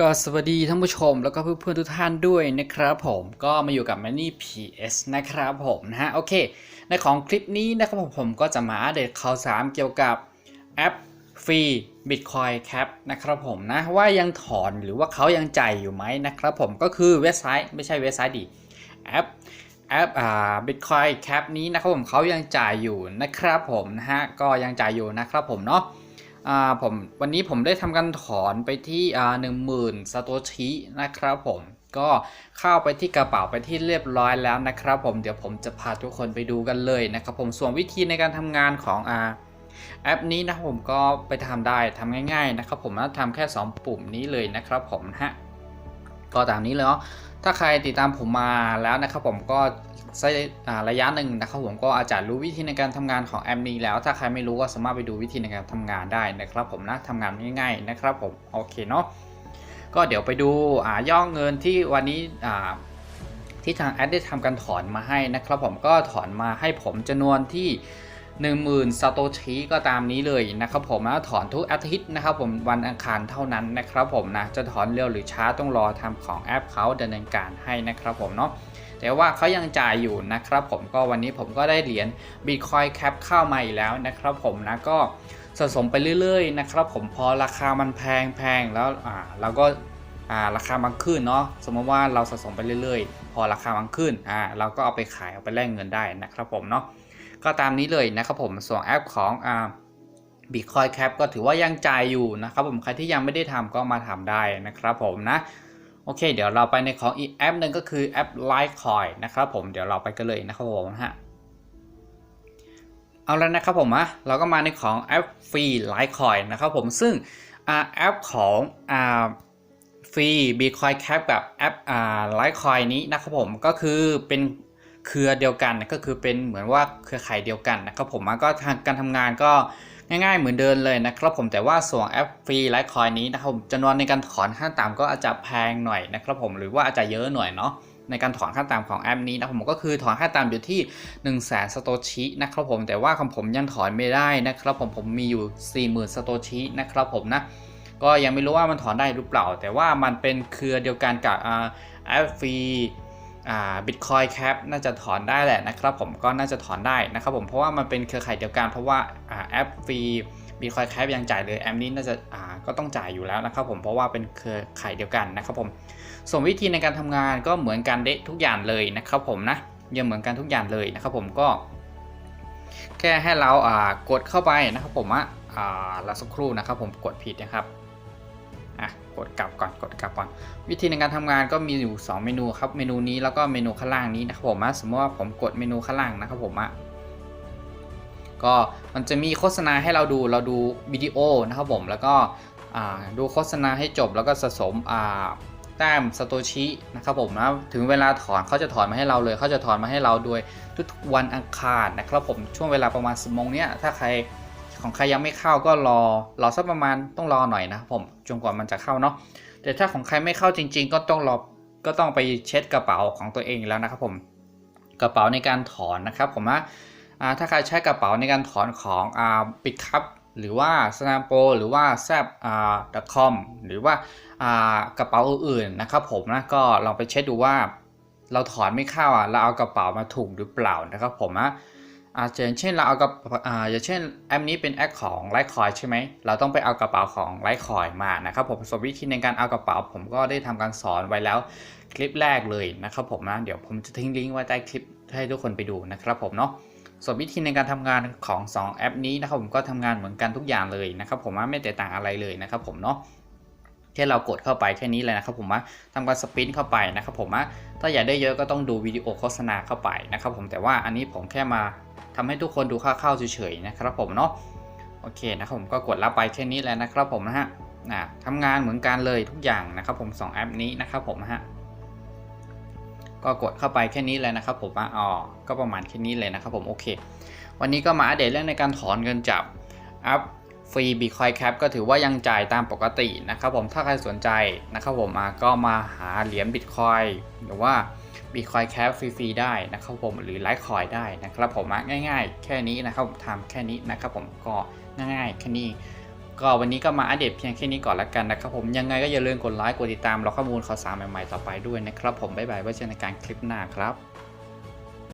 ก็สวัสดีท่านผู้ชมแล้วก็เพื่อนๆทุกท่านด้วยนะครับผมก็มาอยู่กับ Money PS นะครับผมนะฮะโอเค ในของคลิปนี้นะครับผมผมก็จะมาอัปเดตข่าวสารเกี่ยวกับแอปฟรี Bitcoin Cap นะครับผมนะว่ายังถอนหรือว่าเขายังจ่ายอยู่ไหมนะครับผมก็คือเว็บไซต์ไม่ใช่เว็บไซต์ดิแอปแอปอ่า Bitcoin Cap นี้นะครับผมเขายังจ่ายอยู่นะครับผมนะฮะก็ยังจ่ายอยู่นะครับผมเนาะ อ่าผมวันนี้ผมได้ทำการถอนไปที่อ่าหนึ่งหมื่นสโตชินะครับผมก็เข้าไปที่กระเป๋าไปที่เรียบร้อยแล้วนะครับ ผมเดี๋ยวผมจะพาทุกคนไปดูกันเลยนะครับผมส่วนวิธีในการทำงานของอ่าแอปนี้นะผมก็ไปทำได้ทำง่าย ๆ นะครับ ผมนะทำแค่ 2 ปุ่มนี้เลยนะครับผมนะฮะ ก็ตามนี้เลยเนาะถ้าใครติดตามผมมาแล้วนะครับผมก็สักอ่าระยะหนึ่งนะครับผมก็อาจจะรู้วิธีในการทำงานของแอปนี้แล้ว ถ้าใครไม่รู้ก็สามารถไปดูวิธีในการทำงานได้นะครับผมนะทำงานง่าย ๆนะครับผมโอเคเนาะก็เดี๋ยวไปดูย่อเงินที่วันนี้ที่ทางแอดได้ทำการถอนมาให้นะครับผมก็ถอนมาให้ผมจำนวนที่ 10,000 ซาโตชิก็ตามนี้เลยนะครับผมนะถอนทุกอาทิตย์นะครับผมวันอังคารเท่านั้นนะครับผมนะจะถอนเร็วหรือช้าต้องรอทำของแอปเขาดำเนินการให้นะครับผมเนาะแต่ว่าเขายังจ่ายอยู่นะครับผมก็วันนี้ผมก็ได้เหรียญ Bitcoin Cap เข้ามาอีกแล้วนะครับผมนะก็สะสมไปเรื่อยๆนะครับผมพอราคามันแพงแพงแล้วอ่าเราก็อ่าราคามันขึ้นเนาะสมมติว่าเราสะสมไปเรื่อยๆ พอราคามันขึ้นอ่าเราก็เอาไปขายเอาไปแลกเงินได้นะครับผมเนาะ ก็ตามนี้เลยนะครับผมส่วนแอปของอ่า Bitcoin Cap ก็ถือว่ายังจ่ายอยู่นะครับผมใครที่ยังไม่ได้ทำก็มาทำได้นะครับผมนะโอเค เดี๋ยวเราไปในของอีกแอปหนึ่งก็คือแอป Litecoin นะครับผมเดี๋ยวเราไปกันเลยนะครับผมฮะเอาแล้วนะครับผมอะเราก็มาในของแอปฟรี Litecoin นะครับผมซึ่งอาแอปของอ่าฟรี Bitcoin Cap กับแอปอ่า Litecoin นี้นะครับผมก็คือเป็น เครือเดียวกันก็คือเป็นเหมือนว่าเครือข่ายเดียวกันนะครับผมก็ทางการทำงานก็ง่ายๆเหมือนเดิมเลยนะครับผมแต่ว่าส่วนแอปฟรีไลท์คอยนี้นะครับผมจำนวนในการถอนขั้นต่ำก็อาจจะแพงหน่อยนะครับผมหรือว่าอาจจะเยอะหน่อยเนาะในการถอนขั้นต่ำของแอปนี้นะผมก็คือถอนขั้นต่ำอยู่ที่1 0 0 0 0แสนสโตชินะครับผมแต่ว่าของผมยังถอนไม่ได้นะครับผมผมมีอยู่ 40,000สโตชินะครับผมนะก็ยังไม่รู้ว่ามันถอนได้หรือเปล่า แต่ว่ามันเป็นเครือเดียวกันกับแอปฟรี อ่า Bitcoin Cap น่าจะถอนได้แหละนะครับผมก็น่าจะถอนได้นะครับผมเพราะว่ามันเป็นเครือข่ายเดียวกันเพราะว่าแอปฟรี Bitcoin Cap ยังจ่ายเลยแอปนี้น่าจะาก็ต้องจ่ายอยู่แล้วนะครับผมเพราะว่าเป็นเครือข่ายเดียวกันนะครับผมส่วนวิธีในการทำงานก็เหมือนกันเดะทุกอย่างเลยนะครับผมนะยังเหมือนกันทุกอย่างเลยนะครับผมก็ แค่ให้เรากดเข้าไปนะครับผมอะอ่าเราสักครู่นะครับผมกดผิดนะครับ อะกดกลับก่อนกดกลับก่อน วิธีในการทำงานก็มีอยู่ 2 เมนูครับเมนูนี้แล้วก็เมนูข้างล่างนี้นะครับผมอะสมมติว่าผมกดเมนูข้างล่างนะครับผมอะก็มันจะมีโฆษณาให้เราดูเราดูวิดีโอนะครับผมแล้วก็ดูโฆษณาให้จบแล้วก็สะสมอ่าแต้มสโตชินะครับผมนะถึงเวลาถอนเขาจะถอนมาให้เราเลยเขาจะถอนมาให้เราโดยทุกวันอังคารนะครับผมช่วงเวลาประมาณ10โมงเนี้ยถ้าใคร ของใครยังไม่เข้าก็รอรอสักประมาณต้องรอหน่อยนะผมจนกว่ามันจะเข้าเนาะแต่ถ้าของใครไม่เข้าจริง ๆ ก็ต้องรอก็ต้องไปเช็ดกระเป๋าของตัวเองแล้วนะครับผมกระเป๋าในการถอนนะครับผมนะอ่าถ้าใครใช้กระเป๋าในการถอนของอ่าปิดครับหรือว่าสแนปโปหรือว่าแซบอ่า .com หรือว่าอ่ากระเป๋าอื่นๆนะครับผมนะก็ลองไปเช็คดูว่า เราถอนไม่เข้าอะเราเอากระเป๋ามาถูกหรือเปล่านะครับผมนะ อาจจะเช่นเราเอากระอ่าอย่างเช่นแอปนี้เป็นแอปของไลท์คอยใช่ไหมเราต้องไปเอากระเป๋าของไลท์คอยมานะครับผมส่วนวิธีในการเอากระเป๋า ผมก็ได้ทำการสอนไว้แล้วคลิปแรกเลยนะครับผมนะเดี๋ยวผมจะทิ้งลิงก์ไว้ใต้คลิปให้ทุกคนไปดูนะครับผมเนาะส่วนวิธีในการทำงานของ 2 แอปนี้นะครับผมก็ทำงานเหมือนกันทุกอย่างเลยนะครับผมว่าไม่แตกต่างอะไรเลยนะครับผมเนาะแค่เรากดเข้าไปแค่นี้เลยนะครับผมว่าทำการสปินเข้าไปนะครับผมว่าถ้าอยากได้เยอะก็ต้องดูวิดีโอโฆษณาเข้าไปนะครับผมแต่ว่าอันนี้ผมแค่มา ทำให้ทุกคนดูค่าวๆเฉยๆนะครับผมเนาะโอเคนะครับผมก็กดรับไปแค่นี้แล้วนะครับผมนะฮะนะทำงานเหมือนกันเลยทุกอย่างนะครับผม2แอปนี้นะครับผมฮะก็กดเข้าไปแค่นี้เลยนะครับผมอ๋อก็ประมาณแค่นี้เลยนะครับผมโอเค วันนี้ก็มาอัปเดตเรื่องในการถอนเงินจากแอปฟรี Bitcoin Cap ก็ถือว่ายังจ่ายตามปกตินะครับผมถ้าใครสนใจนะครับผมก็มาหาเหรียญ Bitcoin หรือว่า บิตคอยแคปฟรีๆได้นะครับผมหรือไลท์คอยได้นะครับผมง่ายๆ แค่นี้นะครับทำแค่นี้นะครับผมก็ง่ายๆแค่นี้ก็วันนี้ก็มาอัปเดตเพียงแค่นี้ก่อนละกันนะครับผมยังไงก็อย่าลืมกดไลค์กดติดตามเราข้อมูลข่าวสารใหม่ๆต่อไปด้วยนะครับผมบ๊ายบายไว้เจอกันในการคลิปหน้าครับ